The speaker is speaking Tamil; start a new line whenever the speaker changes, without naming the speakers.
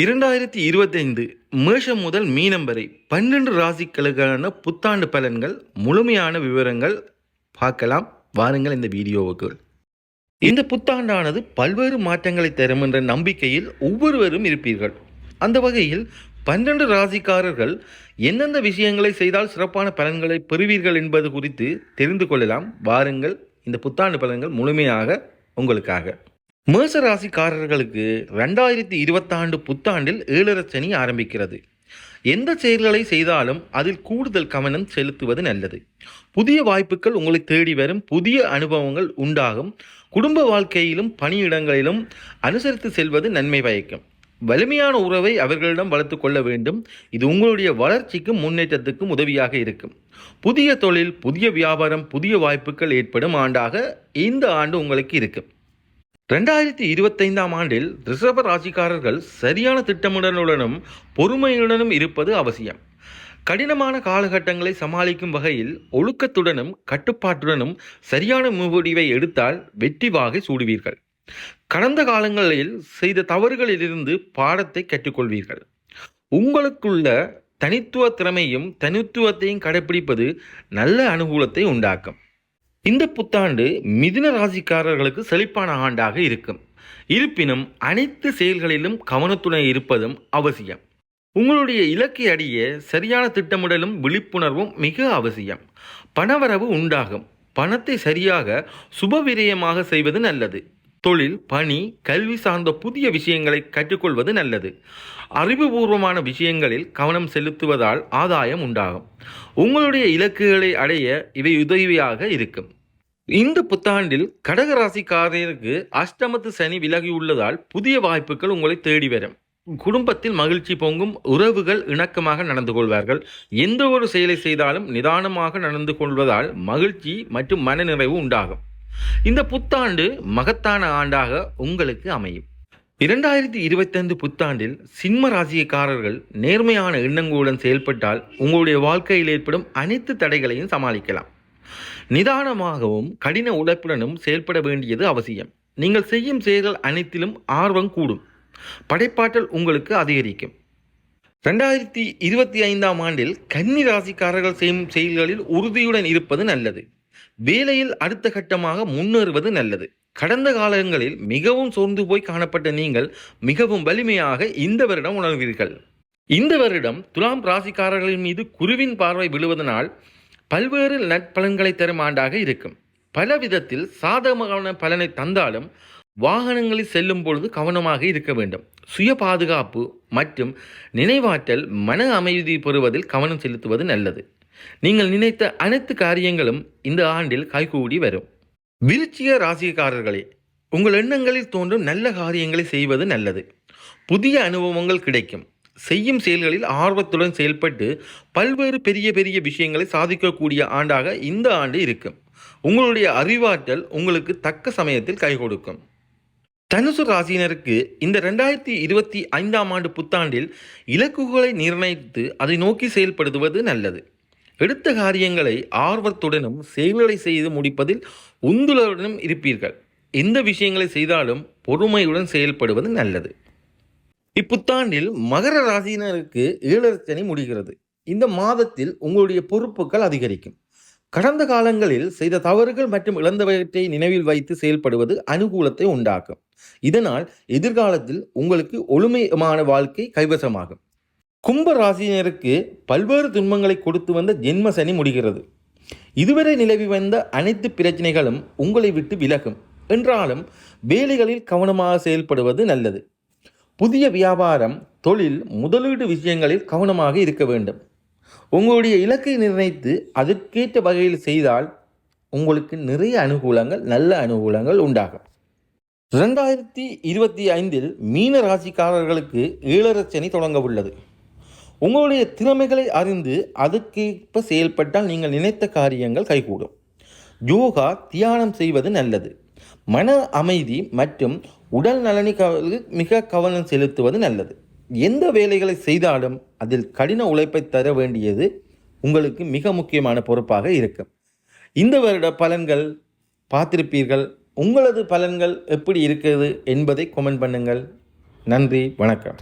இரண்டாயிரத்தி இருபத்தைந்து மேஷம் முதல் மீனம் வரை பன்னெண்டு ராசிக்களுக்கான புத்தாண்டு பலன்கள் முழுமையான விவரங்கள் பார்க்கலாம். வாருங்கள் இந்த வீடியோவுக்கு. இந்த புத்தாண்டானது பல்வேறு மாற்றங்களை தரும் என்ற நம்பிக்கையில் ஒவ்வொருவரும் இருப்பீர்கள். அந்த வகையில் பன்னெண்டு ராசிக்காரர்கள் எந்தெந்த விஷயங்களை செய்தால் சிறப்பான பலன்களை பெறுவீர்கள் என்பது குறித்து தெரிந்து கொள்ளலாம். வாருங்கள் இந்த புத்தாண்டு பலன்கள் முழுமையாக உங்களுக்காக. மேசராசிக்காரர்களுக்கு ரெண்டாயிரத்தி இருபத்தாண்டு புத்தாண்டில் ஏழரச்சனி ஆரம்பிக்கிறது. எந்த செயல்களை செய்தாலும் அதில் கூடுதல் கவனம் செலுத்துவது நல்லது. புதிய வாய்ப்புகள் உங்களை தேடி வரும் புதிய அனுபவங்கள் உண்டாகும். குடும்ப வாழ்க்கையிலும் பணியிடங்களிலும் அனுசரித்து செல்வது நன்மை பயக்கும். வலிமையான உறவை அவர்களிடம் வளர்த்து கொள்ள வேண்டும். இது உங்களுடைய வளர்ச்சிக்கும் முன்னேற்றத்துக்கும் உதவியாக இருக்கும். புதிய தொழில் புதிய வியாபாரம் புதிய வாய்ப்புகள் ஏற்படும் ஆண்டாக இந்த ஆண்டு உங்களுக்கு இருக்கும். ரெண்டாயிரத்தி இருபத்தைந்தாம் ஆண்டில் ரிஷப ராசிக்காரர்கள் சரியான திட்டமுடனுடனும் பொறுமையுடனும் இருப்பது அவசியம். கடினமான காலகட்டங்களை சமாளிக்கும் வகையில் ஒழுக்கத்துடனும் கட்டுப்பாட்டுடனும் சரியான முடிவை எடுத்தால் வெற்றி வாகை சூடுவீர்கள். கடந்த காலங்களில் செய்த தவறுகளிலிருந்து பாடத்தை கற்றுக்கொள்வீர்கள். உங்களுக்குள்ள தனித்துவ திறமையும் தனித்துவத்தையும் கடைபிடிப்பது நல்ல அனுகூலத்தை உண்டாக்கும். இந்த புத்தாண்டு மிதுன ராசிக்காரர்களுக்கு செழிப்பான ஆண்டாக இருக்கும். இருப்பினும் அனைத்து செயல்களிலும் கவனத்துடன் இருப்பதும் அவசியம். உங்களுடைய இலக்கை அடைய சரியான திட்டமிடலும் விழிப்புணர்வும் மிக அவசியம். பணவரவு உண்டாகும். பணத்தை சரியாக சுபவிரயமாக செய்வது நல்லது. தொழில் பணி கல்வி சார்ந்த புதிய விஷயங்களை கற்றுக்கொள்வது நல்லது. அறிவுபூர்வமான விஷயங்களில் கவனம் செலுத்துவதால் ஆதாயம் உண்டாகும். உங்களுடைய இலக்குகளை அடைய இவை உதவியாக இருக்கும். இந்த புத்தாண்டில் கடகராசிக்காரருக்கு அஷ்டமத்து சனி விலகியுள்ளதால் புதிய வாய்ப்புகள் உங்களை தேடி வரும். குடும்பத்தில் மகிழ்ச்சி பொங்கும் உறவுகள் இணக்கமாக நடந்து கொள்வார்கள். எந்த ஒரு செயலை செய்தாலும் நிதானமாக நடந்து கொள்வதால் மகிழ்ச்சி மற்றும் மனநிறைவு உண்டாகும். இந்த புத்தாண்டு மகத்தான ஆண்டாக உங்களுக்கு அமையும். இரண்டாயிரத்தி இருபத்தைந்து புத்தாண்டில் சிம்ம ராசியக்காரர்கள் நேர்மையான எண்ணங்களுடன் செயல்பட்டால் உங்களுடைய வாழ்க்கையில் ஏற்படும் அனைத்து தடைகளையும் சமாளிக்கலாம். நிதானமாகவும் கடின உழைப்புடனும் செயல்பட வேண்டியது அவசியம். நீங்கள் செய்யும் செயல்கள் அனைத்திலும் ஆர்வம் கூடும். படைப்பாற்றல் உங்களுக்கு அதிகரிக்கும். ரெண்டாயிரத்தி இருபத்தி ஐந்தாம் ஆண்டில் கன்னி ராசிக்காரர்கள் செய்யும் செயல்களில் உறுதியுடன் இருப்பது நல்லது. வேலையில் அடுத்த கட்டமாக முன்னேறுவது நல்லது. கடந்த காலங்களில் மிகவும் சோர்ந்து போய் காணப்பட்ட நீங்கள் மிகவும் வலிமையாக இந்த வருடம் உணர்வீர்கள். இந்த வருடம் துலாம் ராசிக்காரர்களின் மீது குருவின் பார்வை விழுவதனால் பல்வேறு நற்பலன்களை தரும் ஆண்டாக இருக்கும். பல விதத்தில் சாதகமான பலனை தந்தாலும் வாகனங்களில் செல்லும் பொழுது கவனமாக இருக்க வேண்டும். சுய பாதுகாப்பு மற்றும் நினைவாற்றல் மன அமைதி பெறுவதில் கவனம் செலுத்துவது நல்லது. நீங்கள் நினைத்த அனைத்து காரியங்களும் இந்த ஆண்டில் கைகூடி வரும். விருச்சிக ராசிக்காரர்களே உங்கள் எண்ணங்களில் தோன்றும் நல்ல காரியங்களை செய்வது நல்லது. புதிய அனுபவங்கள் கிடைக்கும். செய்யும் செயல்களில் ஆர்வத்துடன் செயல்பட்டு பல்வேறு பெரிய பெரிய விஷயங்களை சாதிக்கக்கூடிய ஆண்டாக இந்த ஆண்டு இருக்கும். உங்களுடைய அறிவாற்றல் உங்களுக்கு தக்க சமயத்தில் கை கொடுக்கும். தனுசு ராசியினருக்கு இந்த ரெண்டாயிரத்தி இருபத்தி ஐந்தாம் ஆண்டு புத்தாண்டில் இலக்குகளை நிர்ணயித்து அதை நோக்கி செயல்படுத்துவது நல்லது. எடுத்த காரியங்களை ஆர்வத்துடனும் செயல்களை செய்து முடிப்பதில் உந்துலருடனும் இருப்பீர்கள். எந்த விஷயங்களை செய்தாலும் பொறுமையுடன் செயல்படுவது நல்லது. இப்புத்தாண்டில் மகர ராசியினருக்கு ஏழரசனி முடிகிறது. இந்த மாதத்தில் உங்களுடைய பொறுப்புகள் அதிகரிக்கும். கடந்த காலங்களில் செய்த தவறுகள் மற்றும் இழந்தவற்றை நினைவில் வைத்து செயல்படுவது அனுகூலத்தை உண்டாக்கும். இதனால் எதிர்காலத்தில் உங்களுக்கு ஒழுமையமான வாழ்க்கை கைவசமாகும். கும்ப ராசியினருக்கு பல்வேறு துன்பங்களை கொடுத்து வந்த ஜென்ம சனி முடிகிறது. இதுவரை நிலவி வந்த அனைத்து பிரச்சனைகளும் உங்களை விட்டு விலகும். என்றாலும் வேலைகளில் கவனமாக செயல்படுவது நல்லது. புதிய வியாபாரம் தொழில் முதலீடு விஷயங்களில் கவனமாக இருக்க வேண்டும். உங்களுடைய இலக்கை நிர்ணயித்து அதற்கேற்ற வகையில் செய்தால் உங்களுக்கு நிறைய அனுகூலங்கள் நல்ல அனுகூலங்கள் உண்டாகும். ரெண்டாயிரத்தி இருபத்தி ஐந்தில் மீன ராசிக்காரர்களுக்கு ஏழரசனி தொடங்க உள்ளது. உங்களுடைய திறமைகளை அறிந்து அதுக்கேற்ப செயல்பட்டால் நீங்கள் நினைத்த காரியங்கள் கைகூடும். யோகா தியானம் செய்வது நல்லது. மன அமைதி மற்றும் உடல் நலனுக்கு மிக கவனம் செலுத்துவது நல்லது. எந்த வேலைகளை செய்தாலும் அதில் கடின உழைப்பை தர வேண்டியது உங்களுக்கு மிக முக்கியமான பொறுப்பாக இருக்கும். இந்த வருட பலன்கள் பார்த்திருப்பீர்கள். உங்களது பலன்கள் எப்படி இருக்கிறது என்பதை கொமெண்ட் பண்ணுங்கள். நன்றி வணக்கம்.